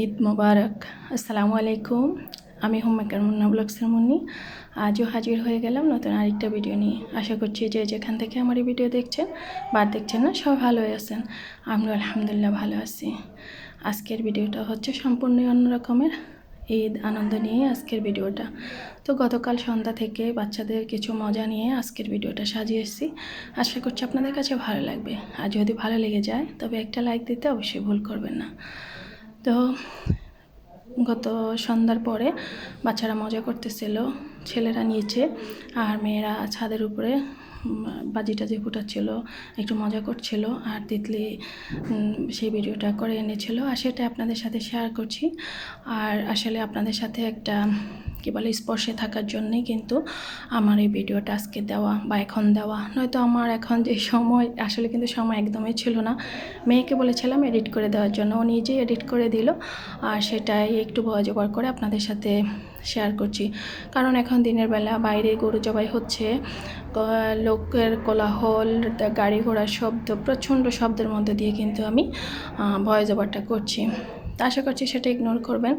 ঈদ মোবারক। আসসালামু আলাইকুম। আমি হোমমেকার মুন্না ব্লগসের মুন্নি আজও হাজির হয়ে গেলাম নতুন আরেকটা ভিডিও নিয়ে। আশা করছি যে যেখান থেকে আমার এই ভিডিও দেখছেন বা দেখছেন না, সব ভালো আছেন। আমরা আলহামদুলিল্লাহ ভালো আছি। আজকের ভিডিওটা হচ্ছে সম্পূর্ণই অন্য রকমের। ঈদ আনন্দ নিয়ে আজকের ভিডিওটা। তো গতকাল সন্ধ্যা থেকে বাচ্চাদের কিছু মজা নিয়ে আজকের ভিডিওটা সাজিয়েছি। আশা করছি আপনাদের কাছে ভালো লাগবে। আর যদি ভালো লেগে যায়, তবে একটা লাইক দিতে অবশ্যই ভুল করবেন না। তো গত সন্ধ্যার পরে বাচ্চারা মজা করতেছিল, ছেলেরা নিয়েছে আর মেয়েরা ছাদের উপরে বাজি টাজি ফুটাচ্ছিল, একটু মজা করছিল আর তিতলি সেই ভিডিওটা করে এনেছিল আর সেটা আপনাদের সাথে শেয়ার করছি। আর আসলে আপনাদের সাথে একটা কী বলে, স্পর্শে থাকার জন্যেই কিন্তু আমার এই ভিডিওটা আজকে দেওয়া বা এখন দেওয়া। নয়তো আমার এখন যে সময়, আসলে কিন্তু সময় একদমই ছিল না। মেয়েকে বলেছিলাম এডিট করে দেওয়ার জন্য। ও নিজেই এডিট করে দিল আর সেটাই একটু ভয় জোগাড় করে আপনাদের সাথে শেয়ার করছি। কারণ এখন দিনের বেলা বাইরে গরু জবাই হচ্ছে লোকের কোলাহল গাড়ি ঘোড়ার শব্দ, প্রচণ্ড শব্দের মধ্যে দিয়ে কিন্তু আমি ভয় জবারটা করছি। তা আশা করছি সেটা ইগনোর করবেন।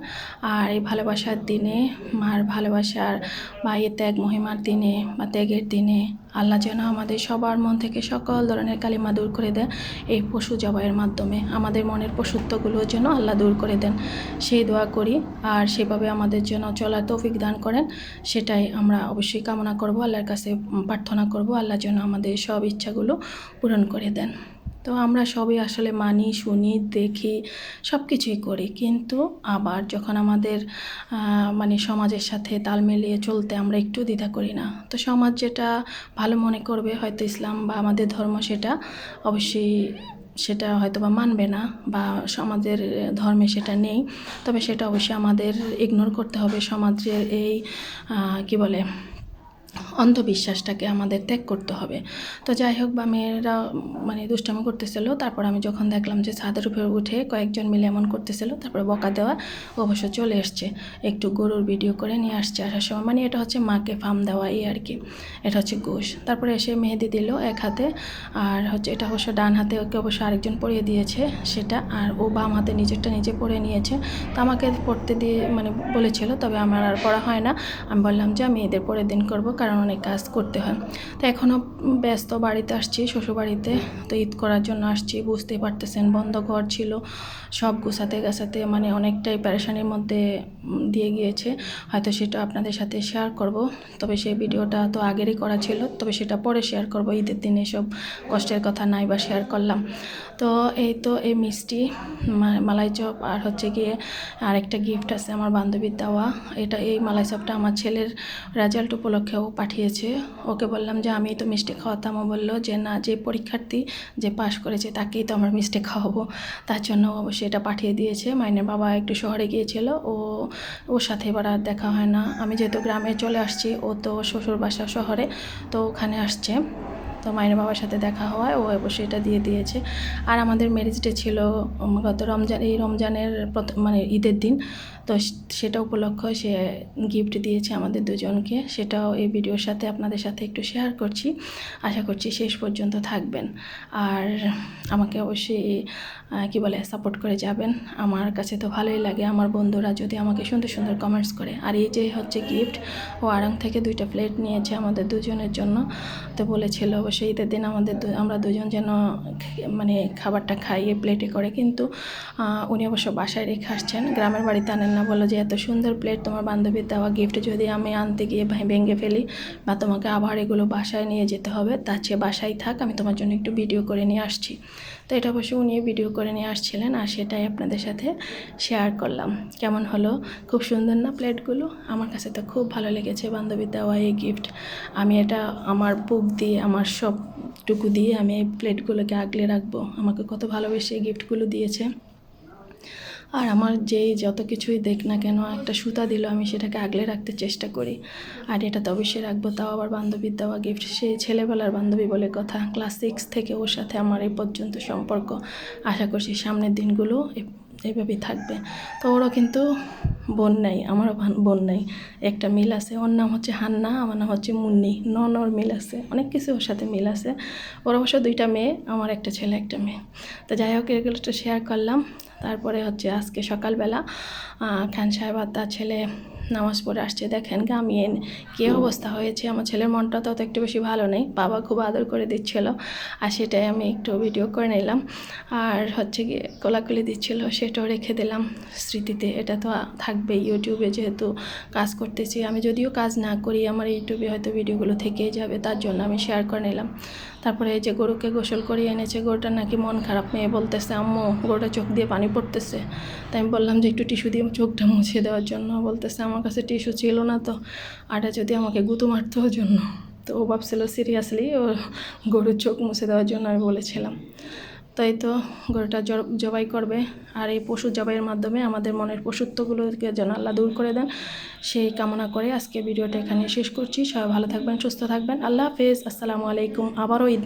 আর এই ভালোবাসার দিনে, মার ভালোবাসার বা এই ত্যাগ মহিমার দিনে বা ত্যাগের দিনে আল্লাহ যেন আমাদের সবার মন থেকে সকল ধরনের কালিমা দূর করে দেন এই পশু জবাইয়ের মাধ্যমে। আমাদের মনের পশুত্বগুলো যেন আল্লাহ দূর করে দেন। সেই দোয়া করি আর সেভাবে আমাদের জন্য চলার তৌফিক দান করেন, সেটাই আমরা অবশ্যই কামনা করব, আল্লাহর কাছে প্রার্থনা করব। আল্লাহ যেন আমাদের সব ইচ্ছাগুলো পূরণ করে দেন। তো আমরা সবই আসলে মানি, শুনি, দেখি সব কিছুই করি। কিন্তু আবার যখন আমাদের মানে সমাজের সাথে তাল মিলিয়ে চলতে আমরা একটু দ্বিধা করি না। তো সমাজ যেটা ভালো মনে করবে হয়তো ইসলাম বা আমাদের ধর্ম সেটা অবশ্যই সেটা হয়তো বা মানবে না বা সমাজের ধর্মে সেটা নেই। তবে সেটা অবশ্যই আমাদের ইগনোর করতে হবে। সমাজের এই কি বলে অন্ধবিশ্বাসটাকে আমাদের ত্যাগ করতে হবে। তো যাই হোক, বা মেয়েরা মানে দুষ্টামি করতেছিল। তারপর আমি যখন দেখলাম যে ছাদের উপরে উঠে কয়েকজন মিলে এমন করতেছিল, তারপরে বকা দেওয়া অবশ্য চলে এসছে একটু গরুর ভিডিও করে নিয়ে আসছে আসার সময়। মানে এটা হচ্ছে মাকে ফার্ম দেওয়া, এই আর কি। এটা হচ্ছে গোশ। তারপরে এসে মেহেদি দিল এক হাতে। আর হচ্ছে এটা অবশ্য ডান হাতে ওকে অবশ্য আরেকজন পরিয়ে দিয়েছে সেটা। আর ও বাম হাতে নিজেরটা নিজে পরে নিয়েছে। তো আমাকে পড়তে দিয়ে মানে বলেছিল, তবে আমার আর পড়া হয় না। আমি বললাম যে আমি এদের পরের দিন করব, কারণ অনেক কাজ করতে হয়। তো এখনও ব্যস্ত বাড়িতে আসছি, শ্বশুরবাড়িতে। তো ঈদ করার জন্য আসছি, বুঝতেই পারতেছেন বন্ধ ঘর ছিল। সব গুছাতে গাছাতে মানে অনেকটাই প্যারেশানির মধ্যে দিয়ে গিয়েছে। হয়তো সেটা আপনাদের সাথে শেয়ার করব। তবে সেই ভিডিওটা তো আগেরই করা ছিল। তবে সেটা পরে শেয়ার করব। ঈদের দিনে সব কষ্টের কথা নাই বা শেয়ার করলাম। তো এই তো এই মিষ্টি মালাই চপ আর হচ্ছে গিয়ে আরেকটা গিফট আছে আমার বান্ধবীর দেওয়া। এটা এই মালাই চপটা আমার ছেলের রেজাল্ট উপলক্ষেও ও পাঠিয়েছে। ওকে বললাম যে, আমি তো মিষ্টি খাওয়াতাম। ও বলল যে, না, যে পরীক্ষার্থী যে পাশ করেছে, তাকেই তো আমার মিষ্টি খাওয়াবো। তার জন্য অবশ্যই এটা পাঠিয়ে দিয়েছে। মাইনের বাবা একটু শহরে গিয়েছিল। ও, ওর সাথে এবার আর দেখা হয় না। আমি যেহেতু গ্রামে চলে আসছি, ও তো শ্বশুর বাসা শহরে, তো ওখানে আসছে। তো মায়ের বাবার সাথে দেখা হওয়ায় ও অবশ্যই এটা দিয়ে দিয়েছে। আর আমাদের ম্যারেজ ডে ছিল গত রমজান, এই রমজানের প্রথম মানে ঈদের দিন। তো সেটা উপলক্ষে সে গিফট দিয়েছে আমাদের দুজনকে। সেটাও এই ভিডিওর সাথে আপনাদের সাথে একটু শেয়ার করছি। আশা করছি শেষ পর্যন্ত থাকবেন। আর আমাকে অবশ্যই কি বলে সাপোর্ট করে যাবেন। আমার কাছে তো ভালোই লাগে। আমার বন্ধুরা যদি আমাকে সুন্দর সুন্দর কমেন্টস করে। আর এই যে হচ্ছে গিফট ও আড়ং থেকে দুইটা প্লেট নিয়েছে আমাদের দুজনের জন্য। তো বলেছিল অবশ্যই ঈদের দিন আমাদের আমরা দুজন যেন মানে খাবারটা খাইয়ে প্লেটে করে। কিন্তু উনি অবশ্য বাসায় রেখে আসছেন। গ্রামের বাড়িতে আনেন না বলো যে, এত সুন্দর প্লেট তোমার বান্ধবীর দেওয়া গিফট যদি আমি আনতে গিয়ে ভেঙে ফেলি বা তোমাকে আবার এগুলো বাসায় নিয়ে যেতে হবে, তার চেয়ে বাসায় থাক, আমি তোমার জন্য একটু ভিডিও করে নিয়ে আসছি। তো এটা অবশ্য উনি ভিডিও করে নিয়ে আসছিলেন আর সেটাই আপনাদের সাথে শেয়ার করলাম। কেমন হলো? খুব সুন্দর না প্লেটগুলো আমার কাছে তো খুব ভালো লেগেছে বান্ধবীর দেওয়া এই গিফট আমি এটা আমার বুক দিয়ে, আমার সবটুকু দিয়ে আমি এই প্লেটগুলোকে আগলে রাখব। আমাকে কত ভালোবেসে গিফটগুলো দিয়েছে। আর আমার যেই যত কিছুই দেখ না কেন, একটা সুতা দিল আমি সেটাকে আগলে রাখতে চেষ্টা করি। আর এটা তো অবশ্যই রাখব, তাও আবার বান্ধবীর দেওয়া গিফট। সেই ছেলেবেলার বান্ধবী বলে কথা। ক্লাস সিক্স থেকে ওর সাথে আমার এই পর্যন্ত সম্পর্ক। আশা করছি সামনের দিনগুলো এইভাবেই থাকবে। তো ওরও কিন্তু বোন নাই, আমারও ভান- বোন নাই। একটা মিল আছে, ওর নাম হচ্ছে হান্না, আমার নাম হচ্ছে মুন্নি। ননর মিল আছে, অনেক কিছু ওর সাথে মিল আছে। ওর অবশ্য দুইটা মেয়ে, আমার একটা ছেলে, একটা মেয়ে। তো যাই হোক এগুলো একটু শেয়ার করলাম। তারপরে হচ্ছে আজকে সকালবেলা খান সাহেব আর তার ছেলে নামাজ পড়ে আসছে। দেখেন গামিয়ে কী অবস্থা হয়েছে? আমার ছেলের মনটা তত একটু বেশি ভালো নেই। বাবা খুব আদর করে দিচ্ছিল, আর সেটাই আমি একটু ভিডিও করে নিলাম। আর হচ্ছে গিয়ে কোলাকুলি দিচ্ছিল, সেটাও রেখে দিলাম স্মৃতিতে। এটা তো থাকবে ইউটিউবে যেহেতু কাজ করতেছি। আমি যদিও কাজ না করি, আমার ইউটিউবে হয়তো ভিডিওগুলো থেকেই যাবে, তার জন্য আমি শেয়ার করে নিলাম। তারপরে এই যে গরুকে গোসল করিয়ে এনেছে, গরুটা নাকি মন খারাপ মেয়ে বলতেছে, আম্মু, গরুটা চোখ দিয়ে পানি পড়তেছে। তাই আমি বললাম যে, একটু টিস্যু দিয়ে চোখটা মুছে দেওয়ার জন্য। বলতেছে আমার কাছে টিস্যু ছিল না তো, আটা যদি আমাকে গুঁতো মারতো ওর জন্য। তো ও ভাবছিল সিরিয়াসলি ও গরুর চোখ মুছে দেওয়ার জন্য আমি বলেছিলাম। তাই তো গরুটা জবাই করবে। আর এই পশু জবাইয়ের মাধ্যমে আমাদের মনের পশুত্বগুলোকে যেন আল্লাহ দূর করে দেন, সেই কামনা করে আজকে ভিডিওটা এখানে শেষ করছি। সবাই ভালো থাকবেন, সুস্থ থাকবেন। আল্লাহ হাফেজ। আসসালামু আলাইকুম। আবারও ঈদ